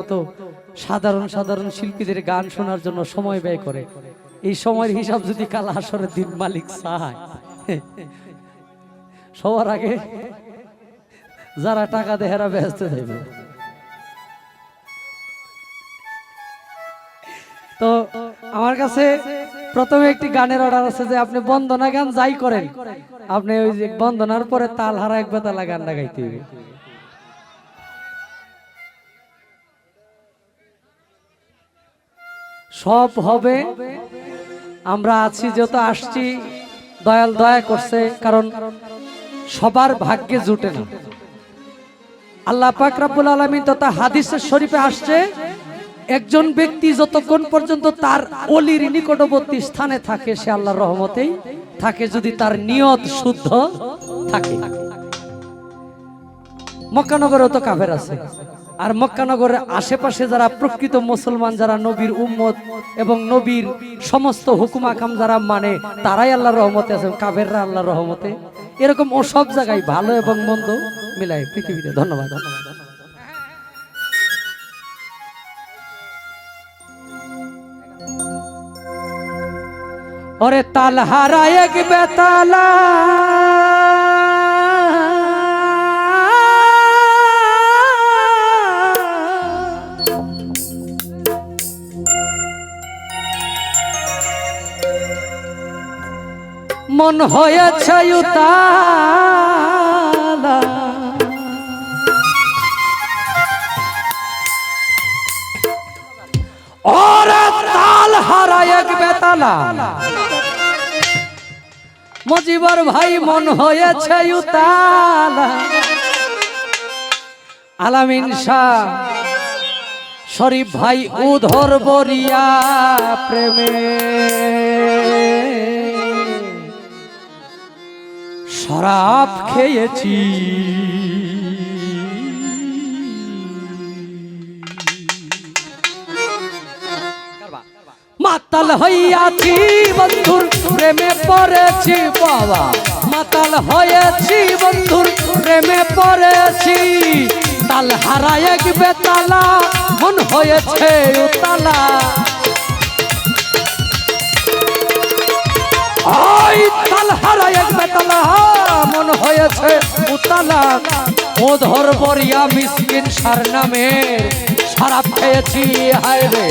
মতো সাধারণ সাধারণ শিল্পীদের গান শোনার জন্য সময় ব্যয় করে। এই সময়ের হিসাব যদি কাল আসরের দিন মালিক চায়। সবার আগে যারা টাকা দেয় এরা ব্যস্ত থাকবে। তো আমার কাছে প্রথমে একটি গানের অর্ডার আছে যে আপনি বন্দনা গান যাই করেন, আপনি ওই যে বন্দনার পরে তাল হারা এক বেতালা গানটা গাইতে হবে। সব হবে। আমরা আছি যত আসছি, দয়াল দয়া করছে, কারণ সবার ভাগ্যে জুটে না। আল্লাহ পাক রাব্বুল আলামিন তথা হাদিসের শরীফে আসছে, একজন ব্যক্তি যতক্ষণ পর্যন্ত তার অলির নিকটবর্তী স্থানে থাকে, সে আল্লাহর রহমতেই থাকে, যদি তার নিয়ত শুদ্ধ থাকে। মক্কানগরেও তো কাফের আছে। আর মক্কানগরের আশেপাশে যারা প্রকৃত মুসলমান, যারা নবীর উম্মত এবং নবীর সমস্ত হুকুম আকাম যারা মানে তারাই আল্লাহর রহমতে আছে কাফেররা আল্লাহর রহমতে। এরকম ও সব জায়গায় ভালো এবং মন্দ মিলায় পৃথিবীতে। ধন্যবাদ ধন্যবাদ। ওরে তাল হারা এক বেতালা। মন হয়েছে উতালা ওরে তাল হারা এক বেতালা। মজিবর ভাই মন হয়েছে উতালা আলামিন শাহ, শরীফ ভাই উধর বরিয়া প্রেমে। শরাব খেয়েছি। মাতাল হইয়াছি বন্ধুর প্রেমে পড়েছি বাবা। মাতাল হয়েছি বন্ধুর প্রেমে পড়েছি। তাল হারায় বেতালা, মন হয়েছে উতালা। ওই তাল এক বেতালা, মন হয়েছে উতালা। ও ধর বরিয়া মিসকিন সার নামে শরাব খেয়েছি, হায় রে।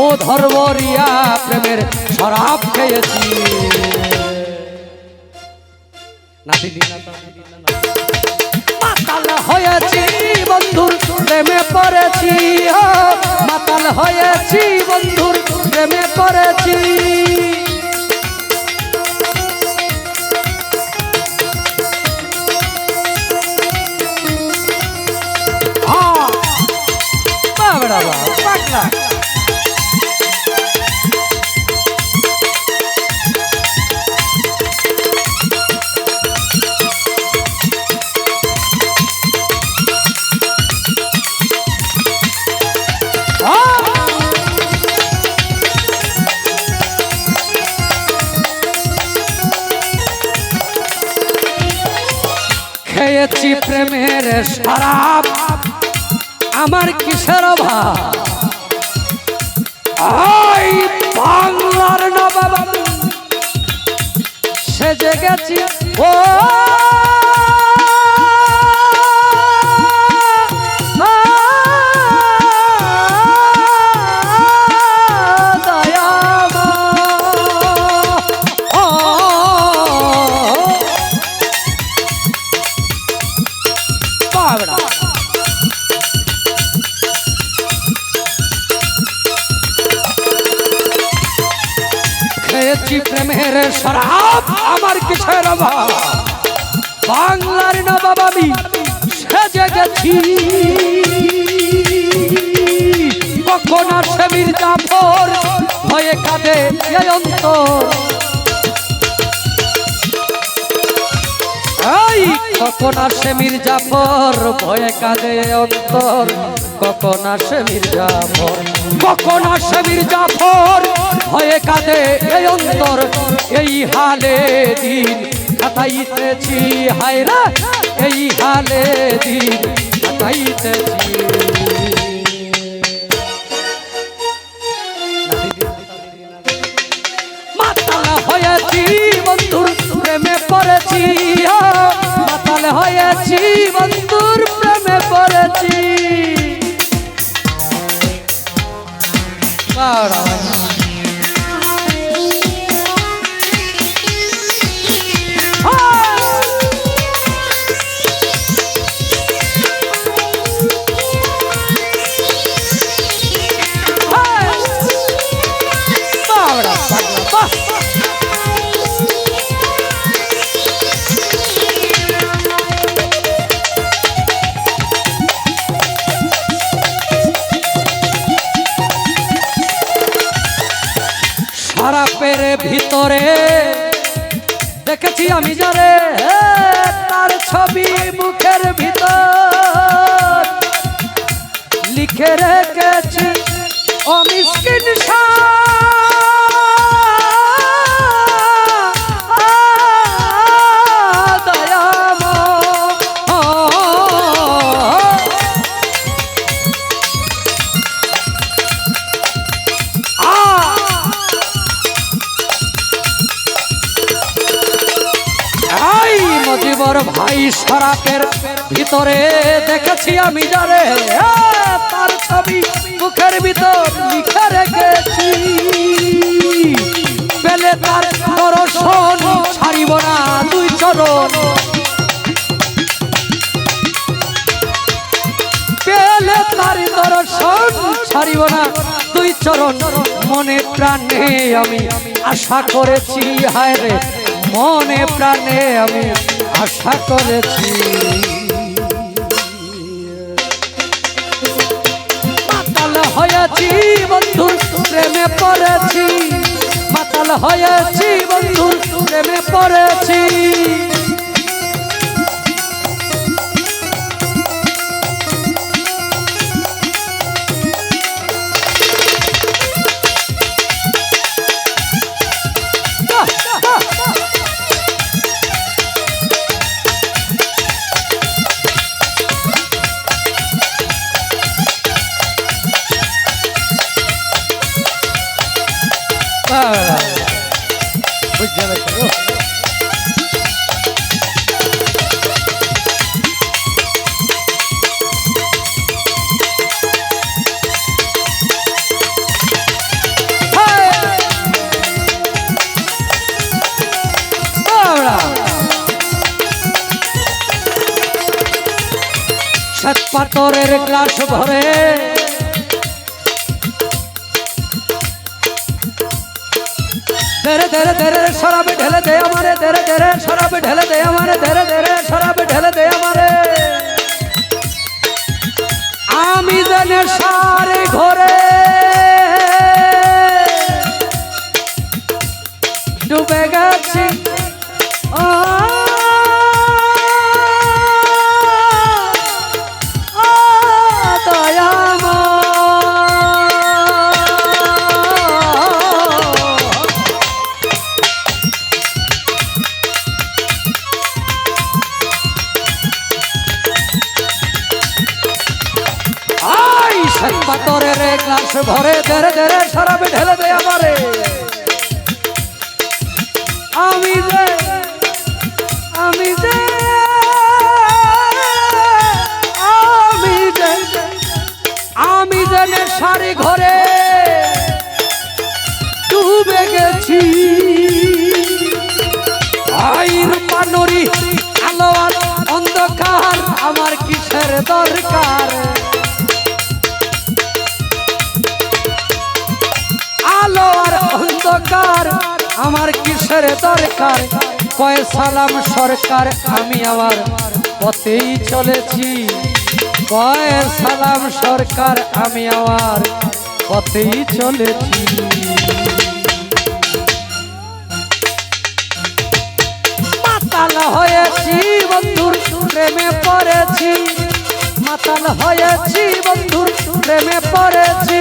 ও ধর প্রেমের শরাব খেয়েছি। মাতাল হয়েছি বন্ধুর প্রেমে পড়েছি মাতাল হয়েছি বন্ধুর প্রেমে পড়েছি। Bravo, পাগলা। খেয়েছি প্রেমের শরাব আমার কিসের অভাবার না নবাব সেজে গেছি। ও খেয়েছি প্রেমের শরাব আমার কিসের অভাব? বাংলার নবাব আমি সেজে গেছি। কখন আর মীর জাফর হয়ে কাঁদে অন্তর। কখন আসে মির্জাফর? ভয়ে কাঁদে অন্তর। কখন আসে মির্জাফর? কখন আসে মির্জাফর? ভয়ে কাঁদে এই অন্তর। এই হালে দিন কাটাইতেছি। হায়রা এই হালে দিন কাটাইতেছি। মাতাল হয়েছি, বন্ধুর প্রেমে পড়েছি। বাড়া। বাবড়া, ভিতরে দেখেছি আমি যারে তার ছবি মুখের ভিতর। লিখে রেখেছি ও মিসকিন মজিবর ভাই সরাকের ভিতরে দেখেছি আমি যারে। তার ছবি মুখের ভিতর লিখে রেখেছি। পেলে তার দর্শন ছাড়িব না দুই চরণ। পেলে তার দর্শন ছাড়িব না দুই চরণ। মনে প্রাণে আমি আশা করেছি, হায় রে, মনে প্রাণে আমি আশা করেছি। পাতাল হয়েছি বন্ধু প্রেমে পড়েছি। মাতাল হয়েছি বন্ধু প্রেমে পড়েছি। পাথরের গ্লাস ভরে। ধরে ধরে ধরে সরাবে ঢেলে দে আমারে ধরে ধরে সরাবে ঢেলে দে আমারে ধরে ধরে শরাবে আমার কিসের দরকার? কয় সালাম সরকার, আমি আমার পথেই চলেছি। কয় সালাম সরকার, আমি আমার পথেই চলেছি। মাতাল হয়েছি বন্ধুর প্রেমে পড়েছি। মাতাল হয়েছি বন্ধুর প্রেমে পড়েছি।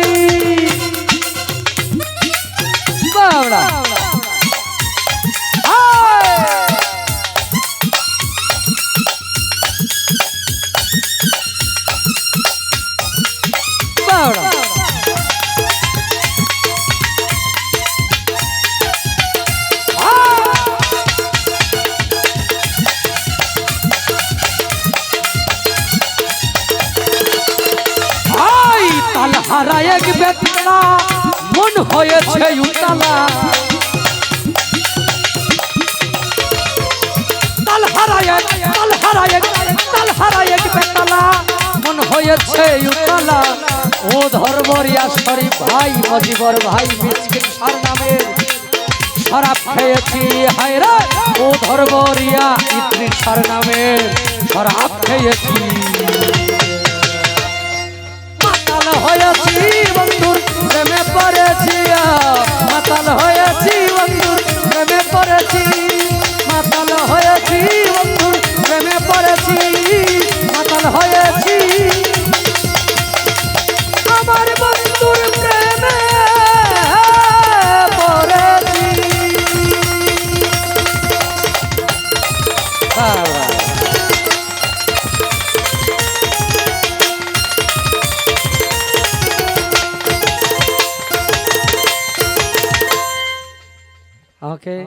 বাবড়া। হয়েছে উতলা। তাল হারা এক তাল হারা এক তাল হারা এক বেতলা মন হয়েছে উতলা। ও ধর্মরিয়া শরীফ ভাই, মজিবর ভাই মিসকিন সার নামের শরাব খেয়েছি। হায় ও সার হয়েছি। হয়েছি। আমার বন্ধুর প্রেমে পড়েছি। Okay.